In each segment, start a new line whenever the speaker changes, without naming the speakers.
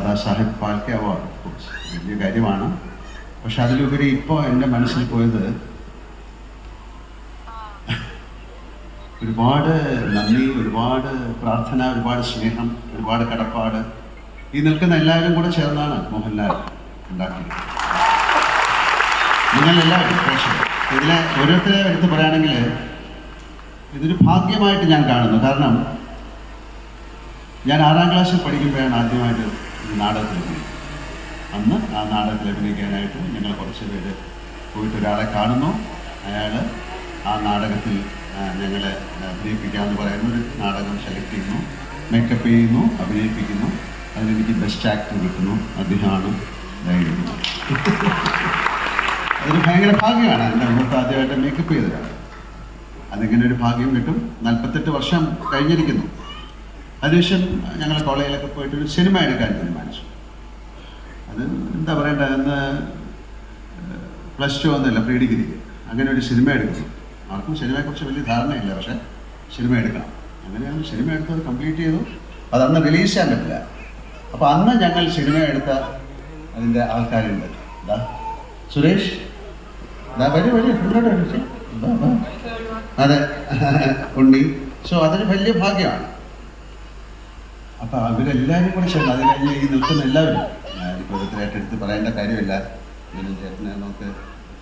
Dada Sahib Phalke award. വലിയ കാര്യമാണ്. പക്ഷെ അതിലുപരി ഇപ്പോൾ എന്റെ മനസ്സിൽ പോയത് ഒരുപാട് നന്ദി ഒരുപാട് പ്രാർത്ഥന ഒരുപാട് സ്നേഹം ഒരുപാട് കടപ്പാട് ഈ നിൽക്കുന്ന എല്ലാവരും കൂടെ ചേർന്നാണ് മോഹൻലാൽ ഉണ്ടാക്കിയത് നിങ്ങളെല്ലാവരും പ്രേക്ഷകർ ഇതിലെ ഓരോരുത്തരെ എടുത്ത് പറയുകയാണെങ്കിൽ ഇതൊരു ഭാഗ്യമായിട്ട് ഞാൻ കാണുന്നു. കാരണം ഞാൻ ആറാം ക്ലാസ്സിൽ പഠിക്കുമ്പോഴാണ് ആദ്യമായിട്ട് നാടകത്തിൽ അഭിനയിക്കുന്നത്. അന്ന് ആ നാടകത്തിൽ അഭിനയിക്കാനായിട്ട് ഞങ്ങൾ കുറച്ച് പേര് പോയിട്ട് ഒരാളെ കാണുന്നു. അയാൾ ആ നാടകത്തിൽ ഞങ്ങളെ അഭിനയിപ്പിക്കാമെന്ന് പറയുന്ന ഒരു നാടകം സെലക്ട് ചെയ്യുന്നു മേക്കപ്പ് ചെയ്യുന്നു അഭിനയിപ്പിക്കുന്നു. അതിലെനിക്ക് ബെസ്റ്റ് ആക്ടർ കിട്ടുന്നു. അദ്ദേഹമാണ് ധൈര്യം അതൊരു ഭയങ്കര ഭാഗ്യമാണ്. എന്റെ മുഖത്ത് ആദ്യമായിട്ട് മേക്കപ്പ് ചെയ്തതാണ്. അതിങ്ങനെ ഒരു ഭാഗ്യം കിട്ടും. നാൽപ്പത്തെട്ട് വർഷം കഴിഞ്ഞിരിക്കുന്നു. അതിനുശേഷം ഞങ്ങൾ കോളേജിലൊക്കെ പോയിട്ട് ഒരു സിനിമ എടുക്കാൻ തീരുമാനിച്ചു. അത് എന്താ പറയണ്ട അന്ന് പ്ലസ് ടു ഒന്നുമില്ല പ്രീ ഡിഗ്രിക്ക് അങ്ങനെ ഒരു സിനിമ എടുക്കുന്നു. ആർക്കും സിനിമയെക്കുറിച്ച് വലിയ ധാരണയില്ല പക്ഷേ സിനിമ എടുക്കണം. അങ്ങനെയാണ് സിനിമ എടുത്തത് കംപ്ലീറ്റ് ചെയ്തു. അത് അന്ന് റിലീസ് ചെയ്യാൻ പറ്റില്ല. അപ്പോൾ അന്ന് ഞങ്ങൾ സിനിമ എടുത്ത അതിന്റെ ആൾക്കാരുണ്ട്. എന്താ സുരേഷ്. ഇതാ വലിയ വലിയ. അതെ ഉണ്ണി. സോ അതൊരു വലിയ ഭാഗ്യമാണ്. അപ്പൊ അവരെല്ലാവരും കൂടെ ക്ഷമ അത് കഴിഞ്ഞ് ഈ നിൽക്കുന്ന എല്ലാവരും ഞാനിപ്പോൾ പറയേണ്ട കാര്യമില്ല. ഇതിന് ചേട്ടനെ നമുക്ക്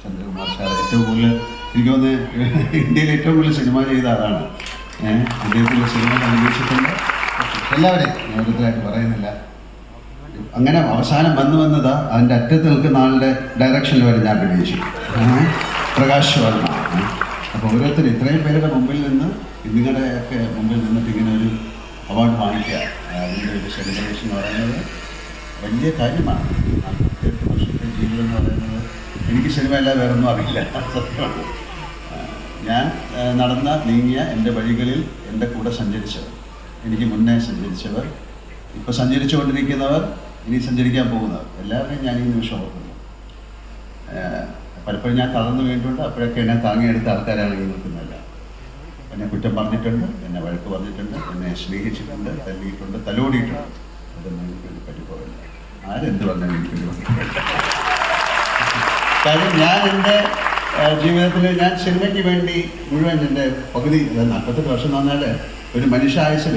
ചന്ദ്രകുമാർ സാർ ഏറ്റവും കൂടുതൽ എനിക്ക് തോന്നുന്നു ഇന്ത്യയിൽ ഏറ്റവും കൂടുതൽ സിനിമ ചെയ്ത ആളാണ്. ഏഹ് അദ്ദേഹത്തിലുള്ള സിനിമ അന്വേഷിച്ചിട്ടുണ്ട് എല്ലാവരെയും ഞാൻ പറയുന്നില്ല. അങ്ങനെ അവസാനം വന്നു വന്നത് അതിന്റെ അറ്റത്ത് നിൽക്കുന്ന ആളുടെ ഡയറക്ഷനിൽ വരെ ഞാൻ അഭിനയിച്ചു. പ്രകാശ് വർമ്മ അപ്പോൾ ഓരോരുത്തർ ഇത്രയും പേരുടെ മുമ്പിൽ നിന്ന് നിങ്ങളുടെയൊക്കെ മുമ്പിൽ നിന്നിട്ട് ഇങ്ങനെ ഒരു അവാർഡ് വാങ്ങിക്കുക അതിന്റെ ഒരു സെലിബ്രേഷൻ എന്ന് പറയുന്നത് വലിയ കാര്യമാണ്. നാൽപ്പത്തിയെട്ട് വർഷത്തെ ജീവിതം എന്ന് പറയുന്നത് എനിക്ക് സിനിമ അല്ലാതെ വേറെ ഒന്നും അറിയില്ല ഞാൻ നടന്ന നീങ്ങിയ എന്റെ വഴികളിൽ എന്റെ കൂടെ സഞ്ചരിച്ചവർ എനിക്ക് മുന്നേ സഞ്ചരിച്ചവർ ഇപ്പോൾ സഞ്ചരിച്ചുകൊണ്ടിരിക്കുന്നവർ ഇനി സഞ്ചരിക്കാൻ പോകുന്നവർ എല്ലാവരെയും ഞാൻ ഈ നിമിഷം ഓർക്കുന്നു. പലപ്പോഴും ഞാൻ തളർന്നു വീണ്ടുണ്ട് അപ്പോഴൊക്കെ എന്നെ താങ്ങിയെടുത്ത ആൾക്കാരാണ് ഈ നിൽക്കുന്നതല്ല എന്നെ കുറ്റം പറഞ്ഞിട്ടുണ്ട് എന്നെ വഴക്ക് പറഞ്ഞിട്ടുണ്ട് എന്നെ സ്നേഹിച്ചിട്ടുണ്ട് തല്ലിയിട്ടുണ്ട് തലോടിയിട്ടുണ്ട്. അതൊന്നും എനിക്കൊരു പറ്റിപ്പോകില്ല ആരെന്ത് പറഞ്ഞാലും എനിക്കൊരു പറ്റിപ്പോയില്ല കാര്യം ഞാൻ എന്റെ ജീവിതത്തിൽ ഞാൻ സിനിമയ്ക്ക് വേണ്ടി മുഴുവൻ എന്റെ പകുതി നാൽപ്പത്തെട്ട് വർഷം പറഞ്ഞാൽ ഒരു മനുഷ്യ ആയുസിൽ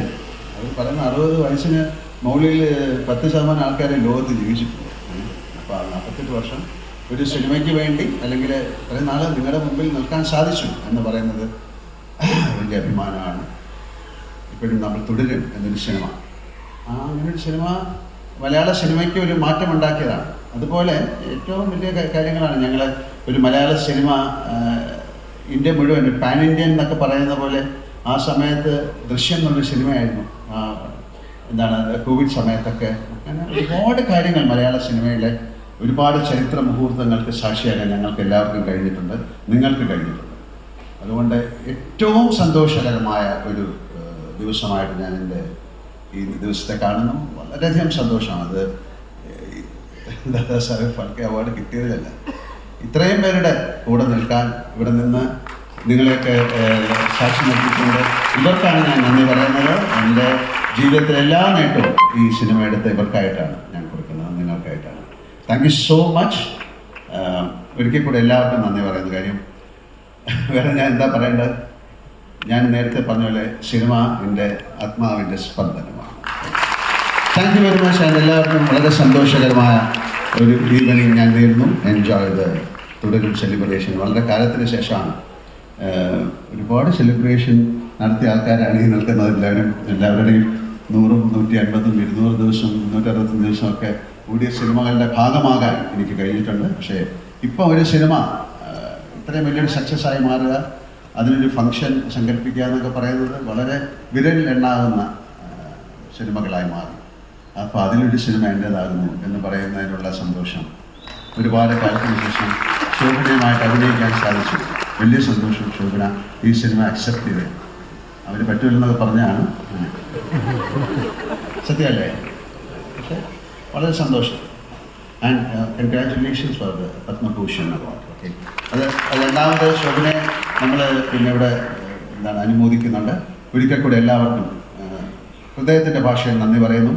അത് പറയുന്ന അറുപത് വയസ്സിന് മുകളിൽ പത്ത് ശതമാനം ആൾക്കാരെ ലോകത്ത് ജീവിച്ചിട്ടുണ്ട്. അപ്പോൾ നാൽപ്പത്തെട്ട് വർഷം ഒരു സിനിമയ്ക്ക് വേണ്ടി അല്ലെങ്കിൽ ഇത്രയും നാൾ നിങ്ങളുടെ മുമ്പിൽ നിൽക്കാൻ സാധിച്ചു എന്ന് പറയുന്നത് വലിയ അഭിമാനമാണ്. ഇപ്പോഴും നമ്മൾ തുടരും എന്നൊരു സിനിമ ആ അങ്ങനൊരു സിനിമ മലയാള സിനിമയ്ക്ക് ഒരു മാറ്റം ഉണ്ടാക്കിയതാണ് അതുപോലെ ഏറ്റവും വലിയ കാര്യങ്ങളാണ് ഞങ്ങൾ ഒരു മലയാള സിനിമ ഇന്ത്യ മുഴുവൻ പാൻ ഇന്ത്യൻ എന്നൊക്കെ പറയുന്ന പോലെ ആ സമയത്ത് ദൃശ്യം എന്നുള്ളൊരു സിനിമയായിരുന്നു എന്താണ് കോവിഡ് സമയത്തൊക്കെ. അങ്ങനെ ഒരുപാട് കാര്യങ്ങൾ മലയാള സിനിമയിലെ ഒരുപാട് ചരിത്ര മുഹൂർത്തങ്ങൾക്ക് സാക്ഷിയാകാൻ ഞങ്ങൾക്ക് എല്ലാവർക്കും കഴിഞ്ഞിട്ടുണ്ട്. നിങ്ങൾക്ക് കഴിഞ്ഞിട്ടുണ്ട്. അതുകൊണ്ട് ഏറ്റവും സന്തോഷകരമായ ഒരു ദിവസമായിട്ട് ഞാൻ എന്റെ ഈ ദിവസത്തെ കാണുന്നു. വളരെയധികം സന്തോഷമാണ്. അത് ദാദാ സാഹേബ് അവാർഡ് കിട്ടിയതല്ല. ഇത്രയും പേരുടെ കൂടെ നിൽക്കാൻ ഇവിടെ നിന്ന് നിങ്ങളെയൊക്കെ സാക്ഷി നിർത്തിക്കൊണ്ട് ഇവർക്കാണ് ഞാൻ നന്ദി പറയുന്നത്. എന്റെ ജീവിതത്തിലെ എല്ലാ നേട്ടവും ഈ സിനിമ എടുത്ത ഇവർക്കായിട്ടാണ് ഞാൻ കൊടുക്കുന്നത്. നിങ്ങൾക്കായിട്ടാണ്. താങ്ക് യു സോ മച്ച് ഒരിക്കൽ കൂടെ എല്ലാവർക്കും നന്ദി പറയുന്ന കാര്യം. വേറെ ഞാൻ എന്താ പറയേണ്ടത്? ഞാൻ നേരത്തെ പറഞ്ഞ പോലെ സിനിമ എന്റെ ആത്മാവിന്റെ സ്പന്ദനമാണ്. Thank you very much and എല്ലാവർക്കും വളരെ സന്തോഷകരമായ ഒരു ഈവനിങ് ഞാൻ നേരുന്നു. എൻജോയ് ചെയ്ത് തുടരും സെലിബ്രേഷൻ വളരെ കാലത്തിന് ശേഷമാണ് ഒരുപാട് സെലിബ്രേഷൻ നടത്തിയ ആൾക്കാരാണ് ഈ നിൽക്കുന്നത്. എല്ലാവരും എല്ലാവരുടെയും നൂറും നൂറ്റി അൻപതും ഇരുന്നൂറ് ദിവസം മുന്നൂറ്ററുപത്തഞ്ച് ദിവസമൊക്കെ കൂടിയ സിനിമകളുടെ ഭാഗമാകാൻ എനിക്ക് കഴിഞ്ഞിട്ടുണ്ട്. പക്ഷേ ഇപ്പോൾ ഒരു സിനിമ ഇത്രയും വലിയൊരു സക്സസ് ആയി മാറുക അതിനൊരു ഫംഗ്ഷൻ സംഘടിപ്പിക്കുക എന്നൊക്കെ പറയുന്നത് വളരെ വിരലിൽ എണ്ണാവുന്ന സിനിമകളായി മാറി. അപ്പോൾ അതിലൊരു സിനിമ എന്റേതാകുന്നു എന്ന് പറയുന്നതിനുള്ള സന്തോഷം. ഒരുപാട് കാലത്തിന് ശേഷം ശോഭനയുമായിട്ട് അഭിനയിക്കാൻ സാധിച്ചു. വലിയ സന്തോഷം ശോഭന ഈ സിനിമ അക്സെപ്റ്റ് ചെയ്ത്. അവർ പറ്റില്ലെന്നൊക്കെ പറഞ്ഞാണ്. സത്യമല്ലേ? വളരെ സന്തോഷം. And congratulations for the Padma Bhushan award okay അത് രണ്ടാമത് ശോഭനെ നമ്മൾ പിന്നെ ഇവിടെ എന്താണ് അനുമോദിക്കുന്നുണ്ട്. ഒരിക്കൽ കൂടെ എല്ലാവർക്കും ഹൃദയത്തിന്റെ ഭാഷയിൽ നന്ദി പറയുന്നു.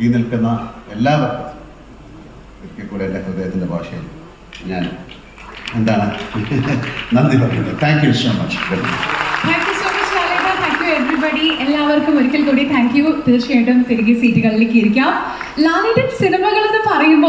ഈ നിൽക്കുന്ന എല്ലാവർക്കും ഒരിക്കൽ കൂടെ എന്റെ ഹൃദയത്തിന്റെ ഭാഷയിൽ ഞാൻ എന്താണ് നന്ദി പറയുന്നത് thank you so much
everybody എല്ലാവർക്കും ഒരിക്കൽ കൂടി താങ്ക് യു തീർച്ചയായിട്ടും തിരികെ സീറ്റുകളിലേക്ക് ഇരിക്കാം. ലാലേട്ടൻ സിനിമകൾ എന്ന് പറയുമ്പോൾ